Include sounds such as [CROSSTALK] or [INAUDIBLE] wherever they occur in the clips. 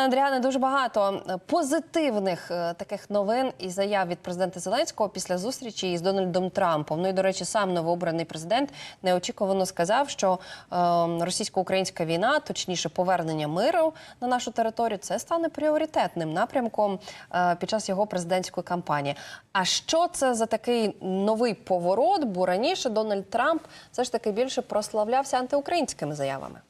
Андріане, дуже багато е, позитивних е, таких новин і заяв від президента Зеленського після зустрічі із Дональдом Трампом. Ну і до речі, сам новообраний президент неочікувано сказав, що е, російсько-українська війна, точніше, повернення миру на нашу територію, це стане пріоритетним напрямком під час його президентської кампанії. А що це за такий новий поворот? Бо раніше Дональд Трамп все ж таки більше прославлявся антиукраїнськими заявами.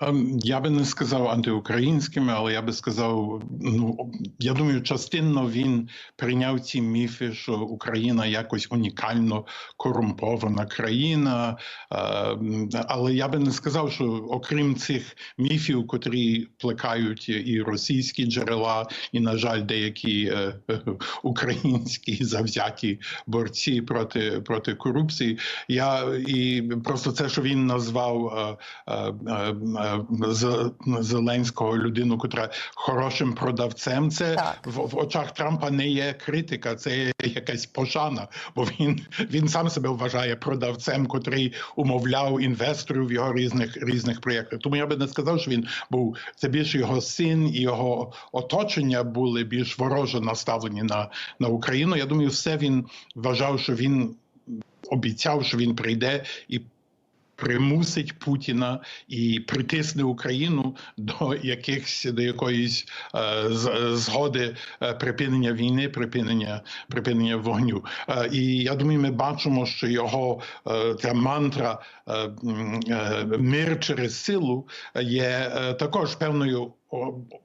Ем, Я би не сказав антиукраїнськими, але я би сказав, ну я думаю, частинно він прийняв ці міфи, що Україна якось унікально корумпована країна. Ем, Але я би не сказав, що окрім цих міфів, котрі плекають і російські джерела, і, на жаль, деякі е, [LAUGHS] українські завзяті борці проти проти корупції. Я і просто це, що він назвав е, е, Зеленського людину, котра хорошим продавцем. Це Так. в, в очах Трампа не є критика, це є якась пошана, бо він, він сам себе вважає продавцем, котрий умовляв інвесторів в його різних різних проєктах. Тому я би не сказав, що він був це більше його син і його оточення були більш вороже наставлені на, на Україну. Я думаю, все він вважав, що він обіцяв, що він прийде і примусить Путіна і притисне Україну до якихось до якоїсь е, згоди е, припинення війни, припинення припинення вогню. Е, і я думаю, ми бачимо, що його е, ця мантра е, е, мир через силу є е, також певною.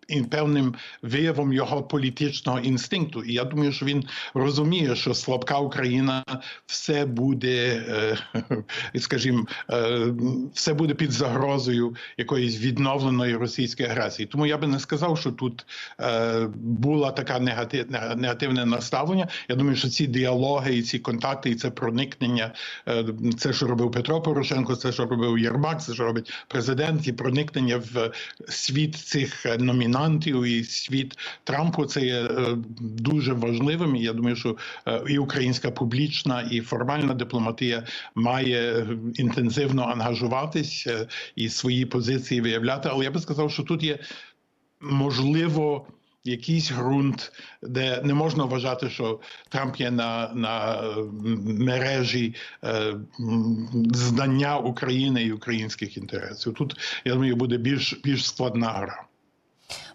І певним виявом його політичного інстинкту, і я думаю, що він розуміє, що слабка Україна все буде, е, [LAUGHS] скажімо, е, все буде під загрозою якоїсь відновленої російської агресії. Тому я би не сказав, що тут е, була така негативне, наставлення. Я думаю, що ці діалоги і ці контакти, і це проникнення, це, що робив Петро Порошенко, це що робив Єрмак, це що робить президент, і проникнення в світ цих е, номінантів і світ Трампу. Це є е, дуже важливим. Я думаю, що е, і українська публічна, і формальна дипломатія має е, інтенсивно ангажуватись і свої позиції виявляти. Але я би сказав, що тут є можливо. Якийсь ґрунт, де не можна вважати, що Трамп є на, на мережі е, знання України і українських інтересів. Тут я думаю, буде більш більш складна гра.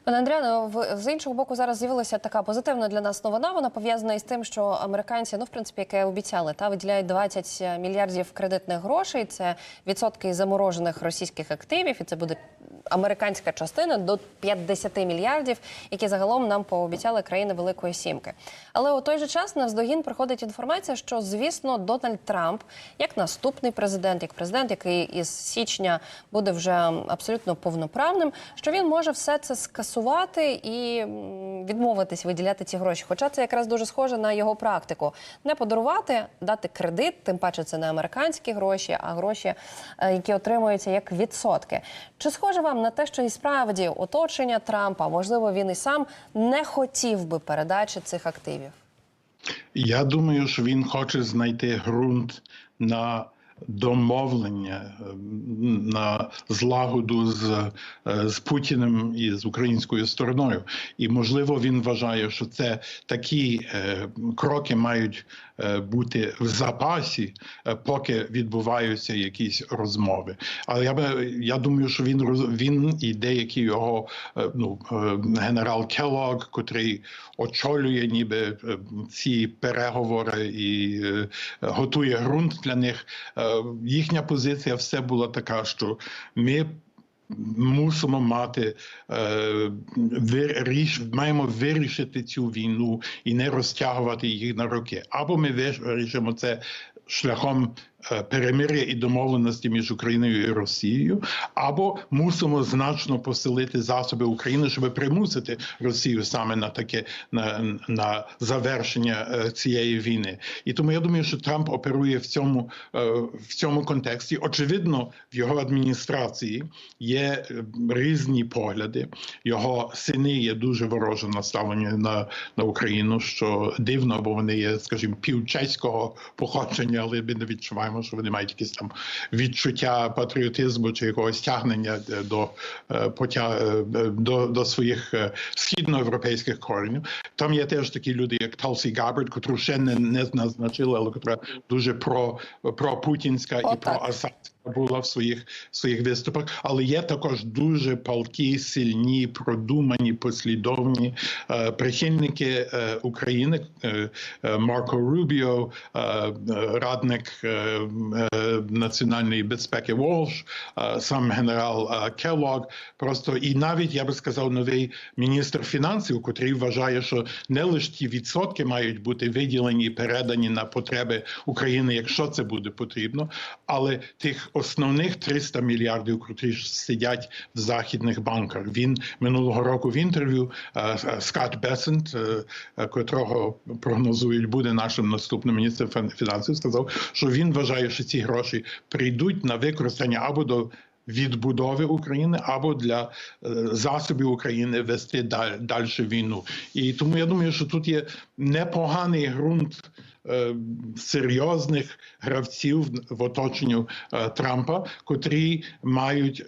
Пане в з іншого боку, зараз з'явилася така позитивна для нас новина. Вона пов'язана із тим, що американці, ну в принципі, яке обіцяли, та виділяють 20 мільярдів кредитних грошей. Це відсотки заморожених російських активів, і це буде американська частина до 50 мільярдів, які загалом нам пообіцяли країни Великої Сімки. Але у той же час навздогін приходить інформація, що звісно Дональд Трамп, як наступний президент, як президент, який із січня буде вже абсолютно повноправним, що він може все це скасувати і відмовитись виділяти ці гроші. Хоча це якраз дуже схоже на його практику: не подарувати, дати кредит, тим паче це не американські гроші, а гроші, е, які отримуються як відсотки. Чи схоже вам на те, що і справді оточення Трампа, можливо, він і сам не хотів би передачі цих активів? Я думаю, що він хоче знайти ґрунт на домовлення, е, на злагоду з, е, з Путіним і з українською стороною. І можливо, він вважає, що це такі е, кроки мають бути в запасі, поки відбуваються якісь розмови. Але я би я думаю, що він він і деякі його ну генерал Келлог, котрий очолює ніби ці переговори і готує ґрунт для них. Їхня позиція все була така, що ми. Мусимо мати е, виріш, маємо вирішити цю війну і не розтягувати її на роки. Або ми вирішимо це шляхом перемир'я і домовленості між Україною і Росією, або мусимо значно посилити засоби України, щоб примусити Росію саме на таке на, на завершення е, цієї війни. І тому я думаю, що Трамп оперує в цьому е, в цьому контексті. Очевидно, в його адміністрації є е, різні погляди. Його сини є дуже вороже наставлені на, на Україну, що дивно, бо вони є, скажімо, півчеського походження, але ми не відчуваємо бачимо, що вони мають якісь там відчуття патріотизму чи якогось тягнення е, до е, е, до, до своїх східноєвропейських коренів. Там є теж такі люди, як Талсі Габбард, котру ще не, не назначили, але котра дуже про, про путінська і Отак. про Асад була в своїх своїх виступах, але є також дуже палкі, сильні, продумані, послідовні е, прихильники е, України. Е, Марко Рубіо, е, радник е, національної безпеки Волш, е, сам генерал е, Келлог. Просто і навіть я би сказав, новий міністр фінансів, котрий вважає, що не лише ті відсотки мають бути виділені і передані на потреби України, якщо це буде потрібно, але тих основних 300 мільярдів, котрі сидять в західних банках. Він минулого року в інтерв'ю е, е, Скат Бесент, е, е, котрого прогнозують, буде нашим наступним міністром фінансів, сказав, що він вважає, що ці гроші прийдуть на використання або до відбудови України або для е, засобів України вести далі війну. І тому я думаю, що тут є непоганий ґрунт е, серйозних гравців в оточенню е, Трампа, котрі мають,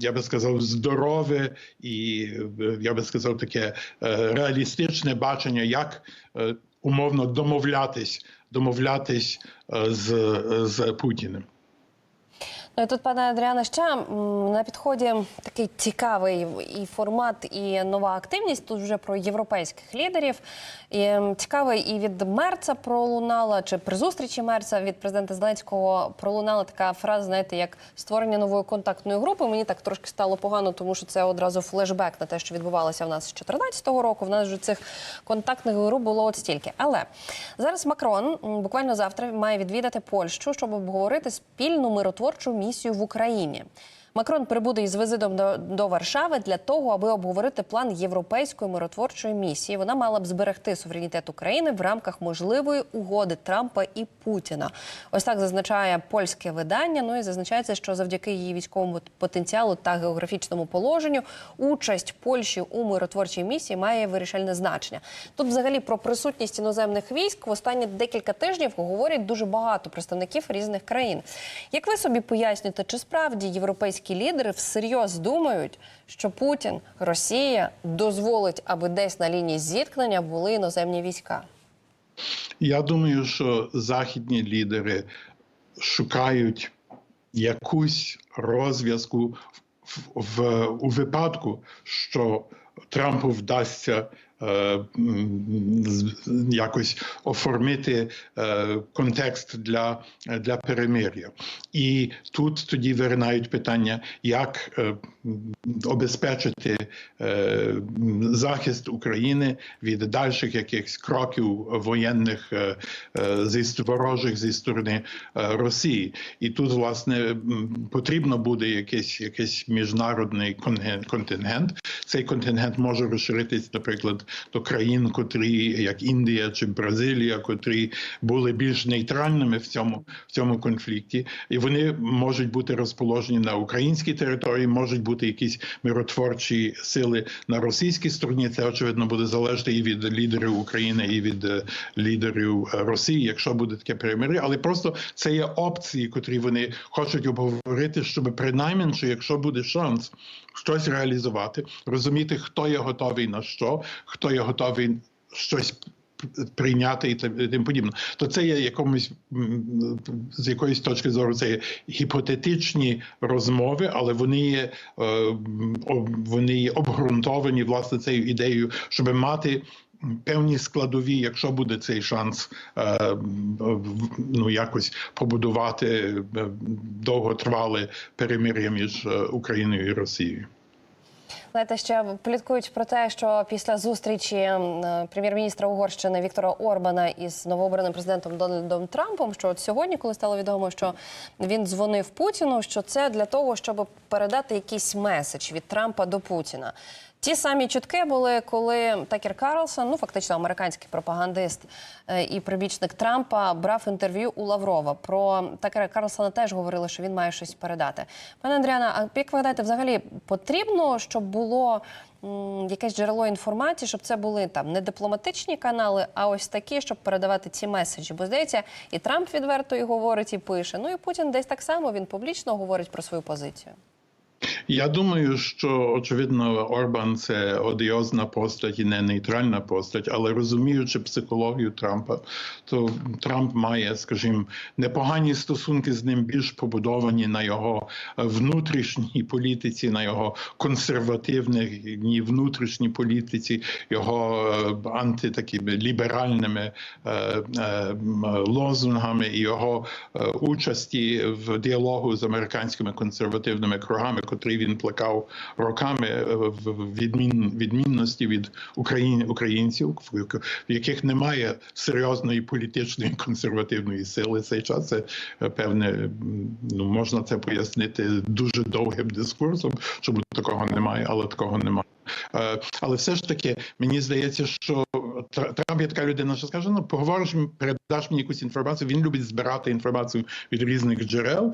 я би сказав, здорове і я би сказав, таке реалістичне бачення, як умовно домовлятись, домовлятись е, з, з Путіним. Ну і тут, пане Адріане, ще на підході такий цікавий і формат, і нова активність. Тут вже про європейських лідерів. І цікавий і від Мерца пролунала, чи при зустрічі Мерца від президента Зеленського пролунала така фраза, знаєте, як створення нової контактної групи. Мені так трошки стало погано, тому що це одразу флешбек на те, що відбувалося в нас з 2014 року. В нас вже цих контактних груп було от стільки. Але зараз Макрон буквально завтра має відвідати Польщу, щоб обговорити спільну миротворчу місію в Україні. Макрон прибуде із візитом до, до Варшави для того, аби обговорити план європейської миротворчої місії. Вона мала б зберегти суверенітет України в рамках можливої угоди Трампа і Путіна. Ось так зазначає польське видання. Ну і зазначається, що завдяки її військовому потенціалу та географічному положенню участь Польщі у миротворчій місії має вирішальне значення. Тут, взагалі, про присутність іноземних військ в останні декілька тижнів говорять дуже багато представників різних країн. Як ви собі пояснюєте, чи справді європейські лідери всерйоз думають, що Путін, Росія дозволить, аби десь на лінії зіткнення були іноземні війська? Я думаю, що західні лідери шукають якусь розв'язку в, в, у випадку, що Трампу вдасться якось оформити е, контекст для, для перемир'я. І тут тоді виринають питання, як е, обезпечити е, захист України від дальших якихось кроків воєнних е, е, зі ворожих зі сторони е, Росії. І тут, власне, потрібно буде якийсь, якийсь міжнародний контингент. Цей контингент може розширитись, наприклад, до країн, котрі, як Індія чи Бразилія, котрі були більш нейтральними в цьому, в цьому конфлікті, і вони можуть бути розположені на українській території, можуть бути якісь миротворчі сили на російській стороні. Це очевидно буде залежати і від лідерів України, і від е, лідерів е, Росії, якщо буде таке перемир'я. Але просто це є опції, котрі вони хочуть обговорити, щоб принаймні, якщо буде шанс щось реалізувати, розуміти, хто є готовий на що, хто є готовий щось прийняти і тим- подібне. То це є якомусь з якоїсь точки зору, це є гіпотетичні розмови, але вони є, е, вони є обґрунтовані власне цією ідеєю, щоб мати. Певні складові, якщо буде цей шанс е, ну якось побудувати е, довготривале перемир'я між Україною і Росією. Знаєте, ще пліткують про те, що після зустрічі е, прем'єр-міністра Угорщини Віктора Орбана із новообраним президентом Дональдом Трампом, що от сьогодні, коли стало відомо, що він дзвонив Путіну, що це для того, щоб передати якийсь меседж від Трампа до Путіна. Ті самі чутки були, коли Такер Карлсон, ну фактично американський пропагандист е, і прибічник Трампа, брав інтерв'ю у Лаврова. Про Такера Карлсона теж говорили, що він має щось передати. Пане Андріана, а як ви гадаєте, взагалі потрібно, щоб було якесь джерело інформації, щоб це були там не дипломатичні канали, а ось такі, щоб передавати ці меседжі? Бо здається, і Трамп відверто і говорить, і пише. Ну і Путін десь так само він публічно говорить про свою позицію. Я думаю, що очевидно Орбан це одіозна постать і не нейтральна постать, але розуміючи психологію Трампа, то Трамп має, скажімо, непогані стосунки з ним більш побудовані на його внутрішній політиці, на його консервативній внутрішній політиці, його е, анти такі ліберальними е, е, лозунгами і його участі в діалогу з американськими консервативними кругами, котрі він плекав роками е, відмін, відмінності від Україн, українців, в яких немає серйозної політичної [LAUGHS] консервативної сили цей час. Це е, певне, ну можна це пояснити дуже довгим дискурсом, чому такого немає, але такого немає. Е, Але все ж таки мені здається, що Тр- Трамп є така людина, що скаже: ну поговориш, передаш мені якусь інформацію. Він любить збирати інформацію від різних джерел,